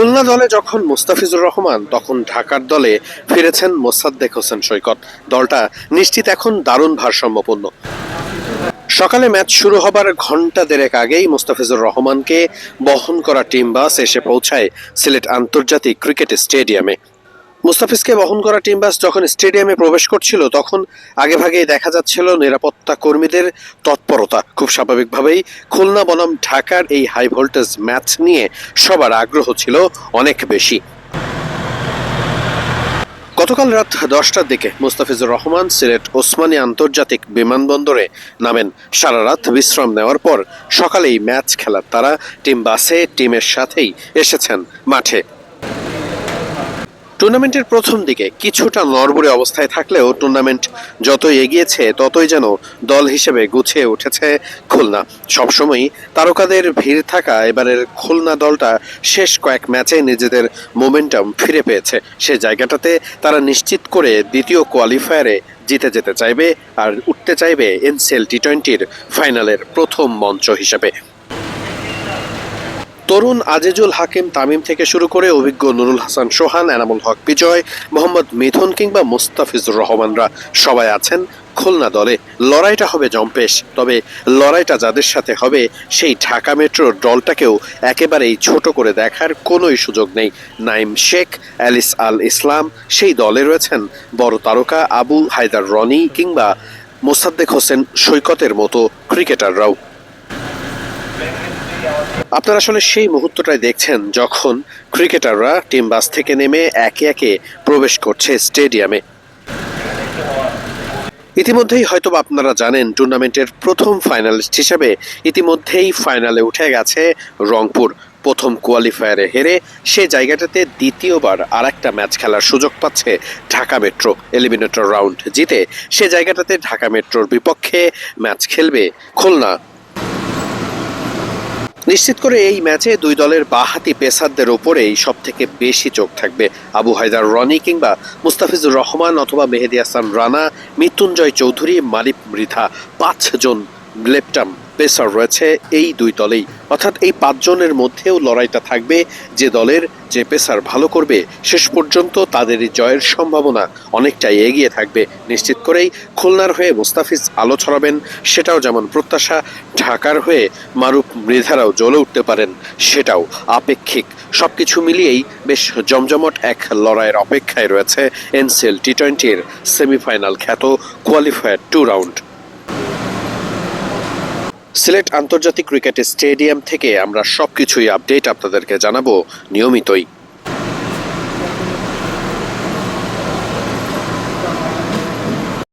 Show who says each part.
Speaker 1: খুলনা দলে যখন মুস্তাফিজুর রহমান, তখন ঢাকার দলে ফিরেছেন মোসাদ্দেক হোসেন সৈকত। দলটা নিশ্চিত এখন দারুণ ভারসাম্যপূর্ণ। সকালে ম্যাচ শুরু হবার ঘণ্টা দেড়েক আগেই মুস্তাফিজুর রহমানকে বহন করা টিম বাস এসে পৌঁছায় সিলেট আন্তর্জাতিক ক্রিকেট স্টেডিয়ামে। মুস্তাফিজকে বহন করা টিম বাস যখন স্টেডিয়ামে প্রবেশ করছিল, তখন আগেভাগেই দেখা যাচ্ছিল নিরাপত্তা কর্মীদের তৎপরতা। খুব স্বাভাবিকভাবেই খুলনা বনাম ঢাকার এই হাই ভোল্টেজ ম্যাচ নিয়ে সবার আগ্রহ ছিল অনেক বেশি। গতকাল রাত দশটার দিকে মুস্তাফিজুর রহমান সিলেট ওসমানী আন্তর্জাতিক বিমানবন্দরে নামেন। সারা রাত বিশ্রাম নেওয়ার পর সকালেই ম্যাচ খেলার তারা টিম বাসে টিমের সাথেই এসেছেন মাঠে। টুর্নামেন্টের প্রথম দিকে কিছুটা নড়বড়ে অবস্থায় থাকলেও টুর্নামেন্ট যতই এগিয়েছে, ততই যেন দল হিসেবে গুছিয়ে উঠেছে খুলনা। সবসময়ই তারকাদের ভিড় থাকা এবারের খুলনা দলটা শেষ কয়েক ম্যাচে নিজেদের মোমেন্টাম ফিরে পেয়েছে। সে জায়গাটাতে তারা নিশ্চিত করে দ্বিতীয় কোয়ালিফায়ারে জিতে যেতে চাইবে আর উঠতে চাইবে এনসিএল টি টোয়েন্টির ফাইনালের প্রথম মঞ্চ হিসেবে। তরুণ আজিজুল হাকিম তামিম থেকে শুরু করে অভিজ্ঞ নুরুল হাসান সোহান, এনামুল হক বিজয়, মোহাম্মদ মিথুন কিংবা মুস্তাফিজুর রহমানরা সবাই আছেন খুলনা দলে। লড়াইটা হবে জম্পেশ, তবে লড়াইটা যাদের সাথে হবে, সেই ঢাকা মেট্রোর দলটাকেও একেবারেই ছোট করে দেখার কোনোই সুযোগ নেই। নাইম শেখ, অ্যালিস আল ইসলাম, সেই দলে রয়েছেন বড় তারকা আবু হায়দার রনি কিংবা মোসাদ্দেক হোসেন সৈকতের মতো ক্রিকেটাররাও। আপনারা আসলে সেই মুহূর্তটাই দেখছেন যখন ক্রিকেটাররা টিম বাস থেকে নেমে একে একে প্রবেশ করছে স্টেডিয়ামে। ইতিমধ্যেই হয়তো আপনারা জানেন, টুর্নামেন্টের প্রথম ফাইনালিস্ট হিসেবে ইতিমধ্যেই ফাইনালে উঠে গেছে রংপুর। প্রথম কোয়ালিফায়ারে হেরে সে জায়গাটাতে দ্বিতীয়বার আর একটা ম্যাচ খেলার সুযোগ পাচ্ছে ঢাকা মেট্রো। এলিমিনেটর রাউন্ড জিতে সে জায়গাটাতে ঢাকা মেট্রোর বিপক্ষে ম্যাচ খেলবে খুলনা। নিশ্চিত করে এই ম্যাচে দুই দলের বাহাতি পেসারদের ওপরেই সব থেকে বেশি চোখ থাকবে আবু হায়দার রনি কিংবা মুস্তাফিজুর রহমান অথবা মেহেদি হাসান রানা, মৃত্যুঞ্জয় চৌধুরী, মালিক মৃধা, পাঁচজন লেপটাম। পেসার রয়েছে এই দুই দলেই। অর্থাৎ এই পাঁচজনের মধ্যেও লড়াইটা থাকবে যে দলের যে পেসার ভালো করবে, শেষ পর্যন্ত তাদেরই জয়ের সম্ভাবনা অনেকটাই এগিয়ে থাকবে। নিশ্চিত করেই খুলনার হয়ে মুস্তাফিজ আলো ছড়াবেন, সেটাও যেমন প্রত্যাশা, ঢাকার হয়ে মারুফ মৃধারাও জ্বলে উঠতে পারেন, সেটাও আপেক্ষিক। সব কিছু মিলিয়েই বেশ জমজমট এক লড়াইয়ের অপেক্ষায় রয়েছে এনসিএল টি টোয়েন্টির সেমিফাইনাল খ্যাত কোয়ালিফায়ার টু রাউন্ড। সিলেট আন্তর্জাতিক ক্রিকেট স্টেডিয়াম থেকে আমরা সবকিছুই আপডেট আপনাদেরকে জানাব নিয়মিতই।